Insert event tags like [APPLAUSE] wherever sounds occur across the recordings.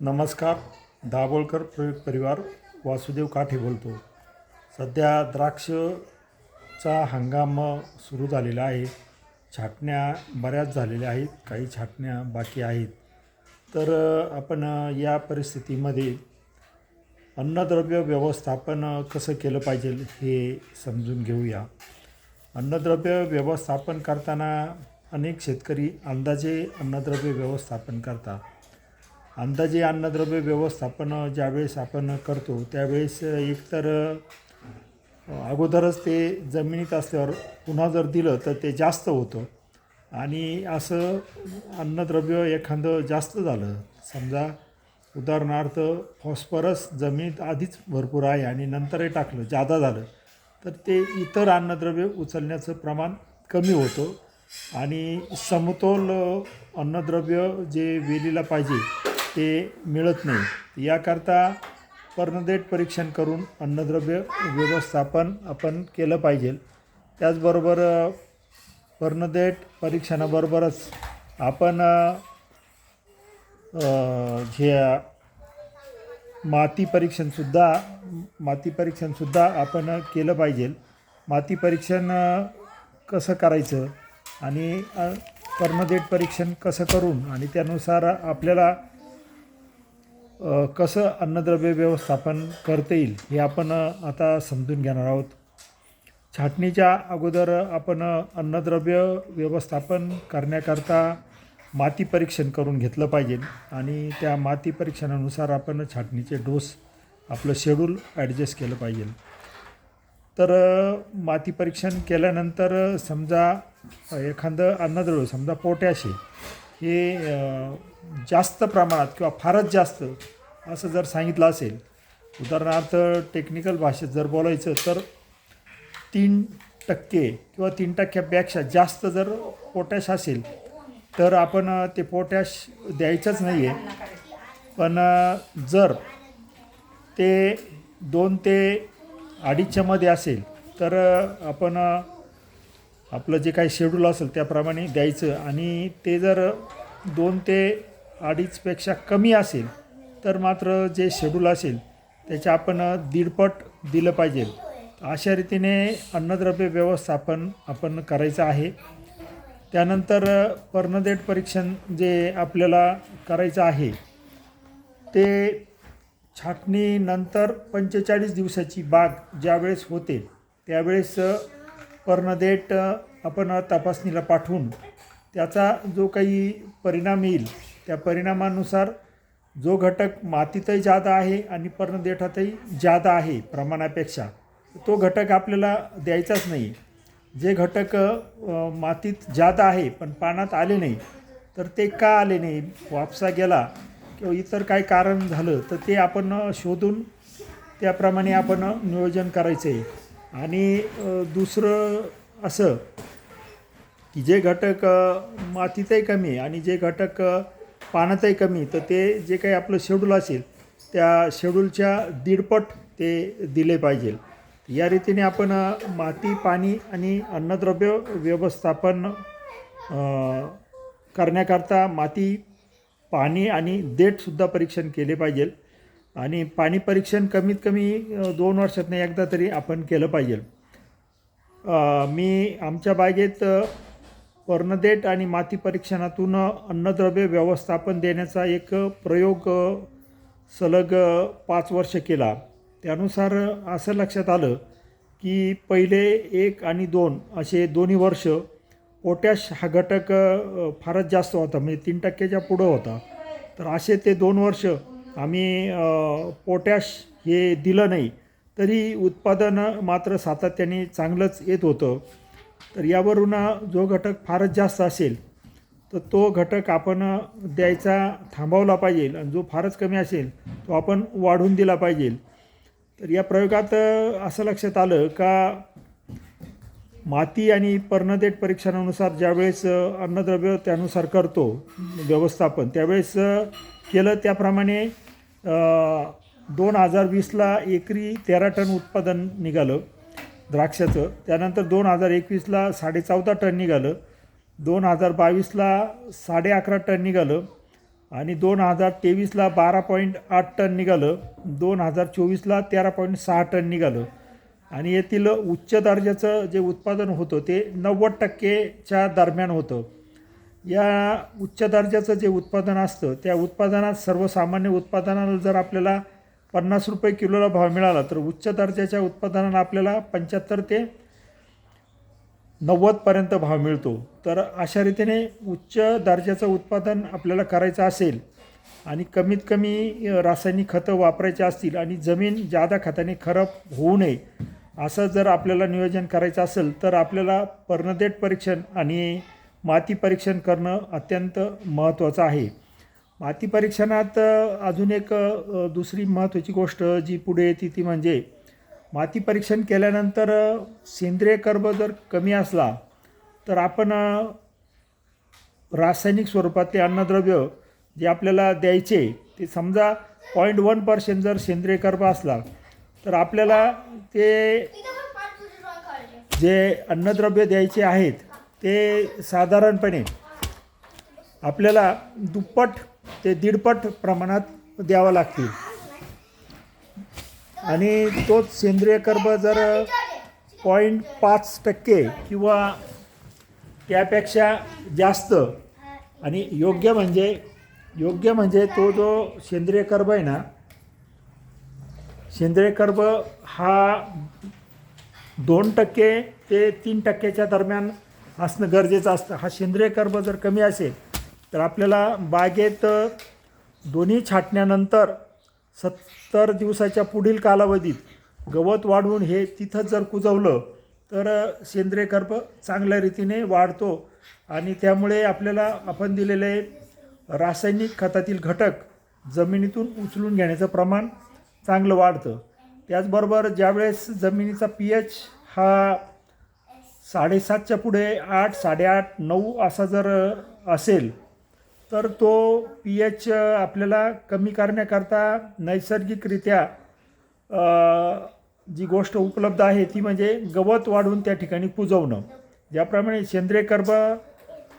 नमस्कार दाभोळकर प्रयोग परिवार वासुदेव काठे बोलतो. सध्या द्राक्षचा हंगाम सुरू झालेला आहे. छाटण्या बऱ्याच झालेल्या आहेत काही छाटण्या बाकी आहेत. तर आपण या परिस्थितीमध्ये अन्नद्रव्य व्यवस्थापन कसं केलं पाहिजे हे समजून घेऊया. अन्नद्रव्य व्यवस्थापन करताना अनेक शेतकरी अंदाजे अन्नद्रव्य व्यवस्थापन करतात. अंदाजे अन्नद्रव्य व्यवस्थापन ज्यावेळेस आपण करतो त्यावेळेस एकतर अगोदरच ते जमिनीत असल्यावर पुन्हा जर दिलं तर ते जास्त होतं. आणि असं अन्नद्रव्य एखादं जास्त झालं समजा उदाहरणार्थ फॉस्फरस जमिनीत आधीच भरपूर आहे आणि नंतरही टाकलं जादा झालं तर ते इतर अन्नद्रव्य उचलण्याचं प्रमाण कमी होतं. आणि समतोल अन्नद्रव्य जे वेलीला पाहिजे ते मिळत नाही. याकरता पर्णदेठ परीक्षण करून अन्नद्रव्य व्यवस्थापन आपण केलं पाहिजे. त्याचबरोबर पर्णदेट पर्णदेठ परीक्षणाबरोबरच आपण जे माती परीक्षणसुद्धा माती परीक्षणसुद्धा आपण केलं पाहिजे. माती परीक्षण कसं करायचं आणि अ, पर्णदेठ परीक्षण कसं करून आणि त्यानुसार आपल्याला कसं अन्नद्रव्य व्यवस्थापन करता येईल हे आपण आता समजून घेणार आहोत. छाटणीच्या अगोदर आपण अन्नद्रव्य व्यवस्थापन करण्याकरता माती परीक्षण करून घेतलं पाहिजे आणि त्या माती परीक्षणानुसार आपण छाटणीचे डोस आपलं शेड्यूल ॲडजस्ट केलं पाहिजे. तर माती परीक्षण केल्यानंतर समजा एखादं अन्नद्रव्य समजा पोटॅश आहे हे जास्त प्रमाणात किंवा फारच जास्त असं जर सांगितलं असेल उदाहरणार्थ टेक्निकल भाषेत जर बोलायचं तर तीन टक्के किंवा तीन टक्क्यापेक्षा जास्त जर पोटॅश असेल तर आपण ते पोटॅश द्यायचंच नाही आहे पण जर ते दोन ते अडीचच्यामध्ये असेल तर आपण आपलं जे काही शेड्यूल असेल त्याप्रमाणे द्यायचं. आणि ते जर दोन ते अडीचपेक्षा कमी असेल तर मात्र जे शेड्यूल असेल त्याच्या आपण दीडपट दिलं पाहिजे. अशा रीतीने अन्नद्रव्य व्यवस्थापन आपण करायचं आहे. त्यानंतर पर्णदेट पर्णदेठ परीक्षण जे आपल्याला करायचं आहे ते छाटणीनंतर पंचेचाळीस दिवसाची बाग ज्यावेळेस होते त्यावेळेस अ, पर्णदेठ आपण तपासणीला पाठवून त्याचा जो काही परिणाम येईल त्या परिणामानुसार जो घटक मातीतही जादा आहे आणि पर्णदेठातही जादा आहे प्रमाणापेक्षा तो घटक आपल्याला द्यायचाच नाही. जे घटक मातीत जादा आहे पण पानात आले नाही तर ते का आले नाही? वापसा गेला किंवा इतर काही कारण झालं तर ते आपण शोधून त्याप्रमाणे आपण नियोजन करायचं आहे आणि दुसरं असं की जे घटक मातीतही कमी आणि जे घटक पाण्यातही कमी तर ते जे काही आपलं शेड्यूल असेल त्या शेड्यूलच्या दीडपट ते दिले पाहिजे. या रीतीने आपण माती पाणी आणि अन्नद्रव्य व्यवस्थापन करण्याकरता माती पाणी आणि देठसुद्धा परीक्षण केले पाहिजे. आणि पाणी परीक्षण कमीत कमी दोन वर्षातनं एकदा तरी आपण केलं पाहिजे. मी आमच्या बागेत अ, आणि माती परीक्षणातून अन्नद्रव्य व्यवस्थापन देण्याचा एक प्रयोग सलग पाच वर्ष केला. त्यानुसार असं लक्षात आलं की पहिले एक आणि दोन असे दोन्ही वर्ष पोटॅश हा घटक फारच जास्त होता म्हणजे तीन टक्क्याच्या पुढं होता. तर असे ते दोन वर्ष आम्ही पोटॅश हे दिलं नाही तरी उत्पादन मात्र सातत्याने चांगलंच येत होतं. तर यावरून जो घटक फारच जास्त असेल तर तो घटक आपण द्यायचा थांबवला पाहिजे आणि जो फारच कमी असेल तो आपण वाढवून दिला पाहिजे. तर या प्रयोगात असं लक्षात आलं का माती आणि पर्णदेठ परीक्षणानुसार ज्यावेळेस अन्नद्रव्य त्यानुसार करतो व्यवस्थापन त्यावेळेस केलं त्याप्रमाणे दोन हजार वीसला एकरी तेरा टन उत्पादन निघालं द्राक्षाचं. त्यानंतर दोन हजार एकवीसला साडे चौदा टन निघालं. दोन हजार बावीसला साडे अकरा टन निघालं. आणि दोन हजार तेवीसला बारा पॉईंट आठ टन निघालं. दोन हजार चोवीसला तेरा पॉईंट सहा टन निघालं. आणि येथील उच्च दर्जाचं जे उत्पादन होतं ते नव्वद टक्केच्या दरम्यान होतं. या उच्च दर्जाचं जे उत्पादन असतं त्या उत्पादनात सर्वसामान्य उत्पादनाला जर आपल्याला पन्नास रुपये किलोला भाव मिळाला तर उच्च दर्जाच्या उत्पादनाला आपल्याला पंच्याहत्तर ते नव्वदपर्यंत भाव मिळतो. तर अशा रीतीने उच्च दर्जाचं उत्पादन आपल्याला करायचं असेल आणि कमीत कमी रासायनिक खतं वापरायची असतील आणि जमीन जादा खताने खराब होऊ नये असं जर आपल्याला नियोजन करायचं असेल तर आपल्याला पर्णदेट परीक्षण आणि माती परीक्षण करणं अत्यंत महत्त्वाचं आहे. माती परीक्षणात अजून एक दुसरी महत्त्वाची गोष्ट जी पुढे येते ती म्हणजे माती परीक्षण केल्यानंतर सेंद्रिय कर्ब जर कमी असला तर आपण रासायनिक स्वरूपातले अन्नद्रव्य जे आपल्याला द्यायचे ते समजा पॉईंट वन पर्सेंट जर सेंद्रिय कर्ब असला तर आपल्याला ते जे अन्नद्रव्य द्यायचे आहेत ते साधारणपणे आपल्याला दुप्पट ते दीडपट प्रमाणात द्यावं लागतील. आणि तोच सेंद्रिय कर्ब जर पॉईंट पाच टक्के किंवा त्यापेक्षा जास्त आणि योग्य म्हणजे योग्य म्हणजे तो जो सेंद्रिय कर्ब आहे ना सेंद्रिय कर्ब हा दोन टक्के ते तीन टक्क्याच्या दरम्यान असणं गरजेचं असतं. हा सेंद्रिय कर्ब जर कमी असेल तर आपल्याला बागेत दोन्ही छाटण्यानंतर सत्तर दिवसाच्या पुढील कालावधीत गवत वाढवून हे तिथंच जर कुजवलं तर सेंद्रिय कर्ब चांगल्या रीतीने वाढतो आणि त्यामुळे आपल्याला आपण दिलेले रासायनिक खतातील घटक जमिनीतून उचलून घेण्याचं प्रमाण चांगलं वाढतं. त्याचबरोबर ज्यावेळेस जमिनीचा पी एच हा साडेसातच्या पुढे आठ साडेआठ नऊ असा जर असेल तर तो पी एच आपल्याला कमी करण्याकरता नैसर्गिकरित्या जी गोष्ट उपलब्ध आहे ती म्हणजे गवत वाढवून त्या ठिकाणी कुजवणं ज्याप्रमाणे सेंद्रिय कर्ब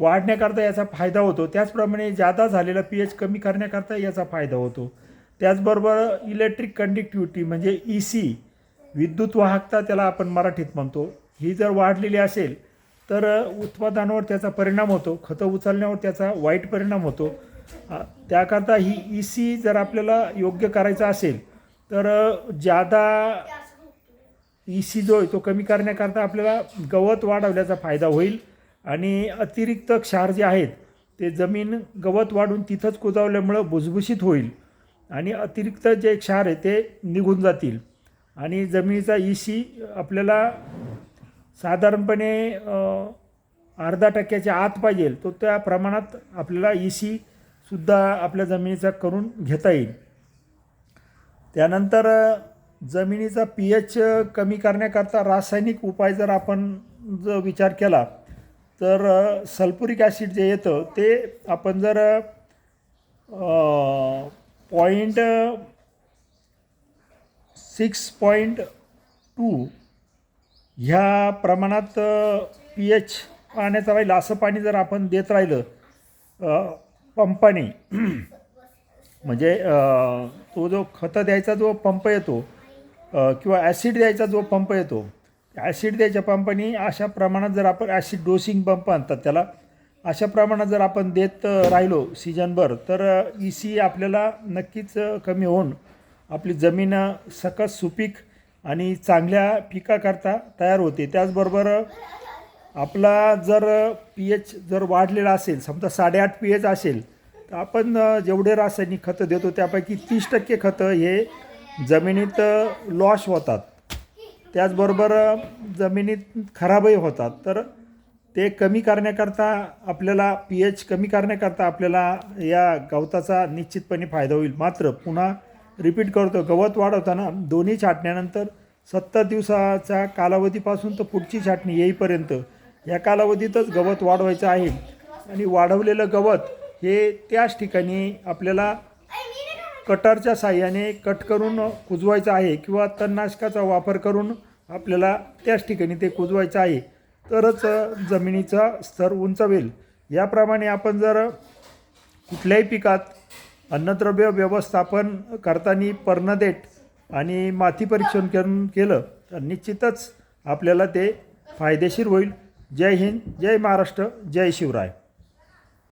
वाढण्याकरता याचा फायदा होतो त्याचप्रमाणे जादा झालेला पी एच कमी करण्याकरता याचा फायदा होतो. त्याचबरोबर इलेक्ट्रिक कंडक्टिव्हिटी म्हणजे ई सी विद्युत वाहकता त्याला आपण मराठीत म्हणतो. ही जर वाढलेली असेल तर उत्पादनावर त्याचा परिणाम होतो खतं उचलण्यावर त्याचा वाईट परिणाम होतो. त्याकरता ही ई सी जर आपल्याला योग्य करायचं असेल तर जादा ई सी जो आहे तो कमी करण्याकरता आपल्याला गवत वाढवल्याचा फायदा होईल आणि अतिरिक्त क्षार जे आहेत ते जमीन गवत वाढून तिथंच कुजवल्यामुळं भुसभुशीत होईल. आणि अतिरिक्त जे क्षार आहे ते निघून जातील. आणि जमिनीचा ई आपल्याला साधारणपणे अर्धा टक्क्याच्या आत पाहिजे. तो त्या प्रमाणात आपल्याला ईशी सी सुद्धा आपल्या जमिनीचा करून घेता येईल. त्यानंतर जमिनीचा पी एच कमी करण्याकरता रासायनिक उपाय जर आपण जर विचार केला तर सल्फ्युरिक ॲसिड जे येतं ते आपण जर पॉईंट सिक्स पॉईंट टू ह्या प्रमाणात uh, पी एच पाण्याचा राहिलं असं पाणी जर आपण देत राहिलं uh, पंपाने [CLEARS THROAT] म्हणजे uh, तो जो खतं द्यायचा जो पंप येतो किंवा ॲसिड द्यायचा जो पंप येतो ॲसिड द्यायच्या पंपाने अशा प्रमाणात जर आपण ॲसिड डोसिंग पंप आणतात त्याला अशा प्रमाणात जर आपण देत राहिलो सीजनभर तर ई सी आपल्याला नक्कीच कमी होऊन आपली जमीन सकस सुपीक आणि चांगल्या पिकाकरता तयार होते. त्याचबरोबर आपला जर पी एच जर वाढलेला असेल समजा साडेआठ पी एच असेल तर आपण जेवढे रासायनिक खतं देतो त्यापैकी तीस टक्के खतं हे जमिनीत लॉश होतात. त्याचबरोबर जमिनीत खराबही होतात. तर ते कमी करण्याकरता आपल्याला पी एच कमी करण्याकरता आपल्याला या गवताचा निश्चितपणे फायदा होईल. मात्र पुन्हा रिपीट करतो गवत वाढवताना दोन्ही छाटण्यानंतर सत्तर दिवसाच्या कालावधीपासून तर पुढची छाटणी येईपर्यंत या कालावधीतच गवत वाढवायचं आहे. आणि वाढवलेलं गवत हे त्याच ठिकाणी आपल्याला कटरच्या साह्याने कट करून कुजवायचं आहे किंवा तणनाशकाचा वापर करून आपल्याला त्याच ठिकाणी ते कुजवायचं आहे. तरच जमिनीचा स्तर उंचावेल याप्रमाणे आपण जर कुठल्याही पिकात अन्नद्रव्य व्यवस्थापन करताना पर्णदेट आणि माती परीक्षण करून केलं तर निश्चितच आपल्याला ते फायदेशीर होईल. जय हिंद जय महाराष्ट्र जय शिवराय.